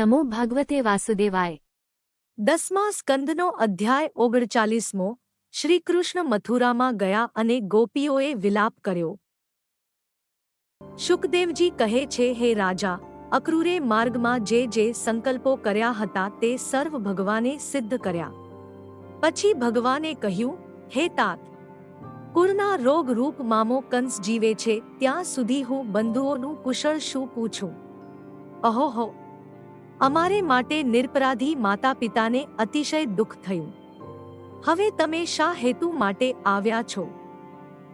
નમો ભગવતે વાસુદેવાય. દસમા સ્કંદનો અધ્યાય ઓગણચાલીસમો. શ્રીકૃષ્ણ મથુરામાં ગયા અને ગોપીઓએ વિલાપ કર્યો. શુકદેવજી કહે છે, હે રાજા, અક્રૂરે માર્ગમાં જે જે સંકલ્પો કર્યા હતા તે સર્વ ભગવાને સિદ્ધ કર્યા. પછી ભગવાને કહ્યું, હે તાત કુરના રોગ રૂપ મામો કંસ જીવે છે, ત્યાં સુધી હું બંધુઓનું કુશળ શું પૂછું? અહોહો અમારે માટે નિરપરાધી માતા પિતાને અતિશય દુઃખ થયું. હવે તમે શા હેતુ માટે આવ્યા છો?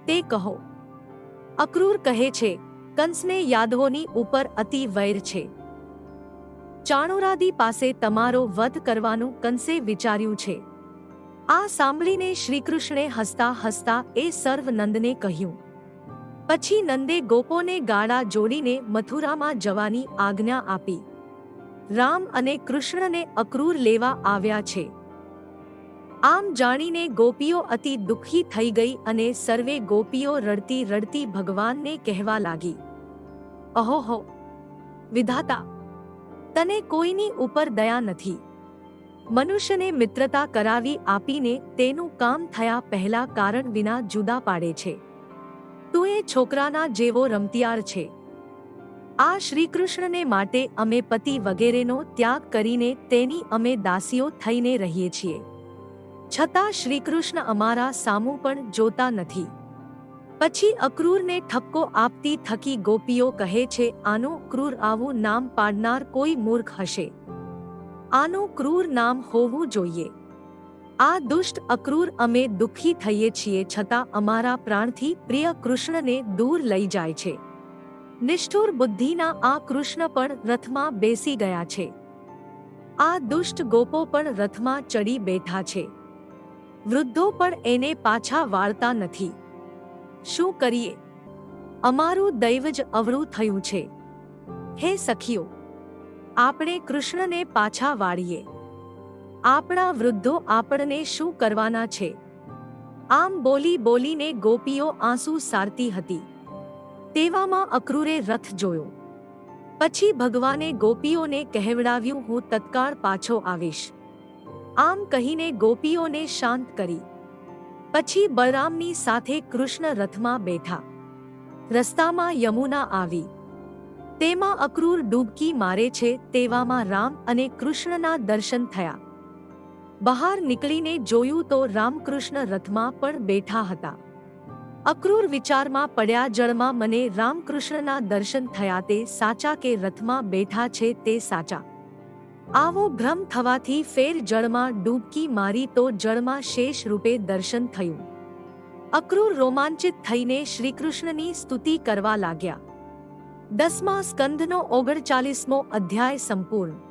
તે કહો. અક્રૂર કહે છે, કંસને યાદવોની ઉપર અતિ વૈર છે. ચાણોરાદી પાસે તમારો વધ કરવાનું કંસે વિચાર્યું છે. આ સાંભળીને શ્રીકૃષ્ણે હસતા હસતા એ સર્વ નંદને કહ્યું. પછી નંદે ગોપોને ગાળા જોડીને મથુરામાં જવાની આજ્ઞા આપી. રામ અને કૃષ્ણને અક્રૂર લેવા આવ્યા છે. આમ જાણીને ગોપીઓ અતિ દુઃખી થઈ ગઈ અને સર્વે ગોપીઓ રડતી રડતી ભગવાનને કહેવા લાગી અહોહો વિધાતા, તને કોઈની ઉપર દયા નથી. મનુષ્યને મિત્રતા કરાવી આપીને તેનું કામ થયા પહેલા કારણ વિના જુદા પાડે છે. તું એ છોકરાના જેવો રમતિયાર છે. આ શ્રીકૃષ્ણને માટે અમે પતિ વગેરેનો ત્યાગ કરીને તેની અમે દાસીઓ થઈને રહીએ છીએ. છતાં શ્રીકૃષ્ણ અમારા સામું પણ જોતા નથી. પછી અક્રૂરને ઠપકો આપતી થકી ગોપીઓ કહે છે, આનું ક્રૂર આવું નામ પાડનાર કોઈ મૂર્ખ હશે. આનું ક્રૂર નામ હોવું જોઈએ. આ દુષ્ટ અક્રૂર અમે દુઃખી થઈએ છીએ છતાં અમારા પ્રાણથી પ્રિય કૃષ્ણને દૂર લઈ જાય છે. નિષ્ઠુર બુદ્ધિના આ કૃષ્ણ પણ રથમાં બેસી ગયા છે. આ દુષ્ટ ગોપો પણ રથમાં ચડી બેઠા છે. વૃદ્ધો પણ એને પાછા વાળતા નથી. શું કરીએ? અમારું દૈવ જ અવળું થયું છે. હે સખીઓ, આપણે કૃષ્ણને પાછા વાળીએ. આપણા વૃદ્ધો આપણને શું કરવાના છે? આમ બોલી બોલીને ગોપીઓ આંસુ સારતી હતી. તેવામાં અક્રૂરે રથ જોયો. પછી ભગવાને ગોપીઓને કહેવડાવ્યું, હું તત્કાળ પાછો આવીશ. આમ કહીને ગોપીઓને શાંત કરી. પછી બલરામની સાથે કૃષ્ણ રથમાં બેઠા. રસ્તામાં યમુના આવી. તેમાં અક્રૂર ડૂબકી મારે છે તેવામાં રામ અને કૃષ્ણના દર્શન થયા. બહાર નીકળીને જોયું તો રામકૃષ્ણ રથમાં પણ બેઠા હતા. અક્રૂર વિચારમાં પડ્યા જળમાં મને રામકૃષ્ણના દર્શન થયા તે સાચા કે રથમાં બેઠા છે તે સાચા. આવો ભ્રમ થવાથી ફેર જળમાં ડૂબકી મારી તો જળમાં શેષ રૂપે દર્શન થયું. અક્રૂર રોમાંચિત થઈને શ્રીકૃષ્ણની સ્તુતિ કરવા લાગ્યા. દસમા સ્કંદનો ઓગણચાલીસમો અધ્યાય સંપૂર્ણ.